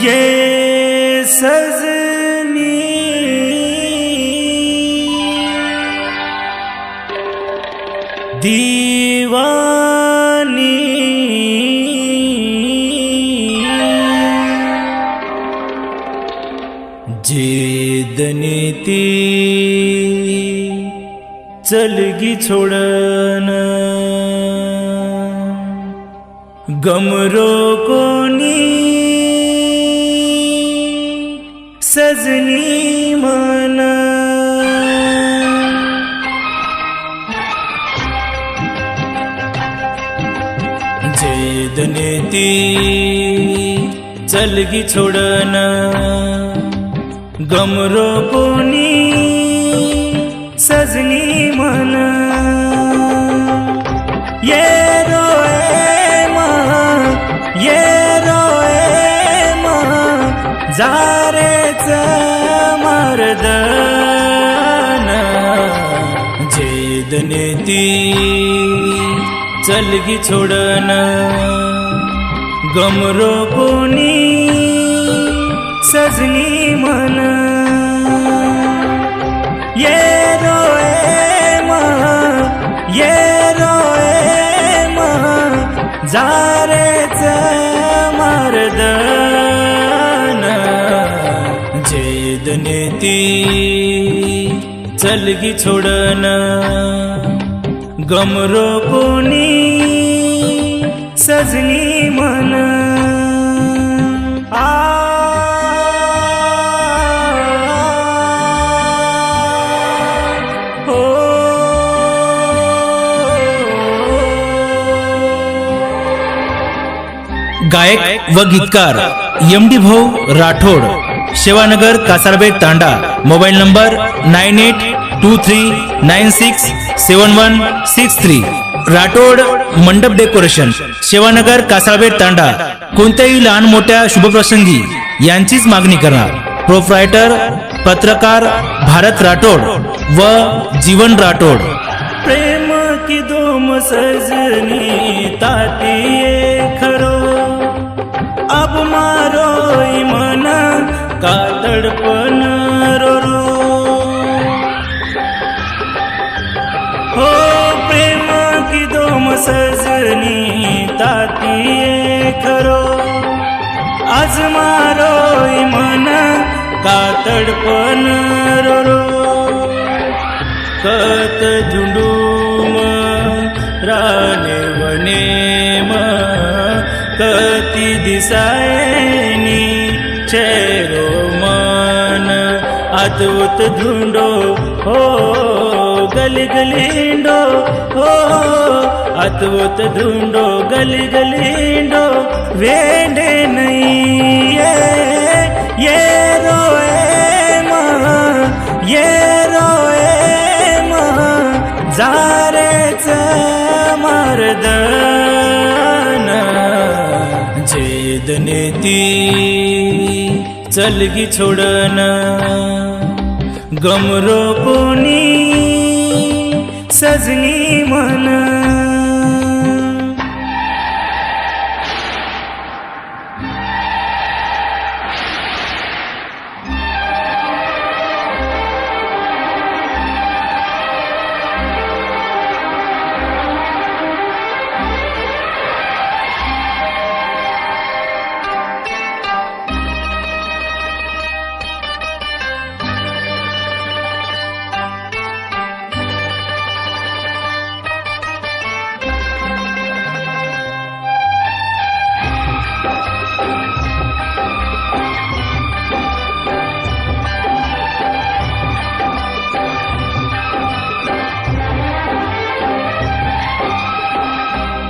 ये सजनी। दीवानी। जेदने ती चलगी छोडन। गमरो कोणी सजनी मन. जेदने ती चलगी छोडन. गमरो कोणी सजनी मन. ये रोए मा ये रोए मा जारेच मर्दन। जेदने ती चलगी छोडन। गमरो कोणी सजनी मन। ये रोए मा ये रोए मा जारेच जेदने ती चलगी छोडन. गमरो कोणी सजनी मन आ. हो. गायक व गीतकार M D Bhau Rathod. Shivanagar Kasarbet Tanda. Mobile number nine eight two three nine six seven one six three. Rathod Mandap decoration Shivanagar कासारबेट तांडा. कोणत्याही लहान मोठ्या शुभप्रसंगी यांचीच मागणी करणार. प्रोप्रायटर पत्रकार भारत राठोड व जीवन राठोड. प्रेम की दोम सजनी ताती का तड़पन रो रो हो प्रेम की दोम सजनी ताती खरो आज मारो मन का तड़पन रो रो कत झुंडूम राणे अद्भुत धुंडो हो गली गलिंडो हो अद्भुत धुंडो गली गलिंडो वेंडे नहीं ये ये रोए माँ ये रोए माँ जारेच मर्दन जेदने ती चलगी छोड़ना। गमरो कोणी सजनी मन।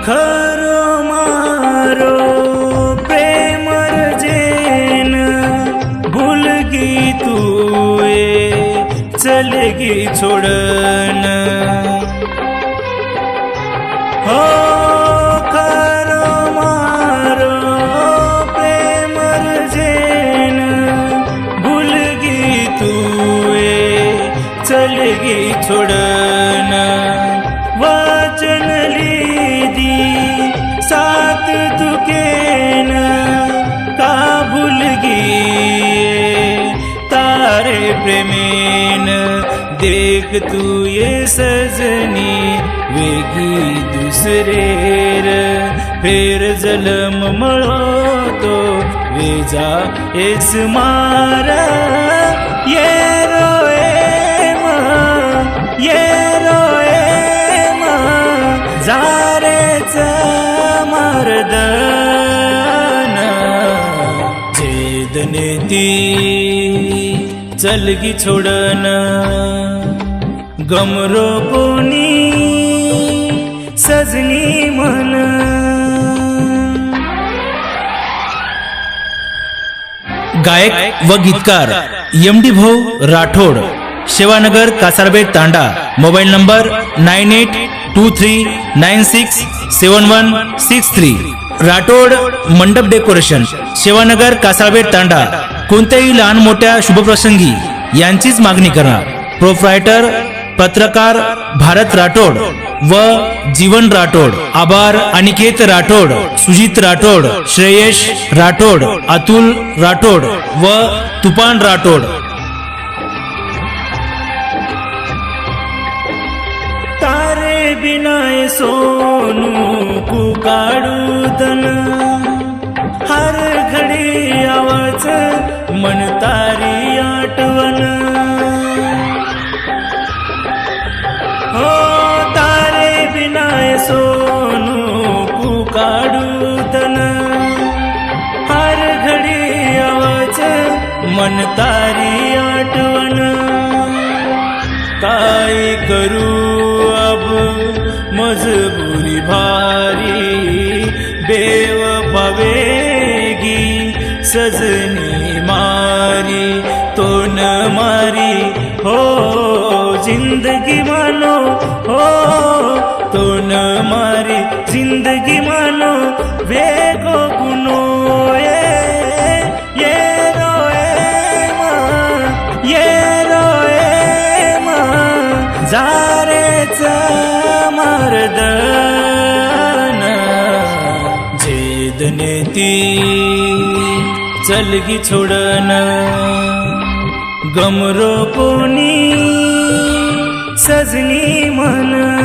खरो मारो प्रेम जेन भूलगी तू चलगी छोडन एक तू ये सजनी वेगी दुसरे फेर जलम मळतो वेजा एस मार ये रोएम ये रोएम जारेच मारदन छेदने ती चलगी छोडन. गमरो कोणी सजनी मन गायक व गीतकार M D Bhau Rathod. Shivanagar Kasarbet Tanda. Mobile number nine eight two three nine six seven one six three. Rathod Mandap decoration. Shivanagar कासारबेट तांडा. कोणत्याही लहान मोठ्या शुभप्रसंगी यांचीच मागणी करा प्रोप्रायटर पत्रकार भारत राठोड व जीवन राठोड आभार अनिकेत राठोड सुजित राठोड श्रेयश राठोड अतुल राठोड व तुफान राठोड. तारे बिनाय सोनू कुकाडू दन हर तुझ मन तारी आठवण हो तारे बिनाय सोनू कुकाडू तन. हर घडी आवाज मन तारी आठवण काय करू अब मजबुरी भारी बेव भवे सजनी मारी तो न मारी हो जिंदगी मानो हो तो न मारी जिंदगी मानो वेगो गुनो ये ये रोए मा ये रोए मा जारेच मारदन ती। चलगी छोडन. गमरो कोणी सजनी मन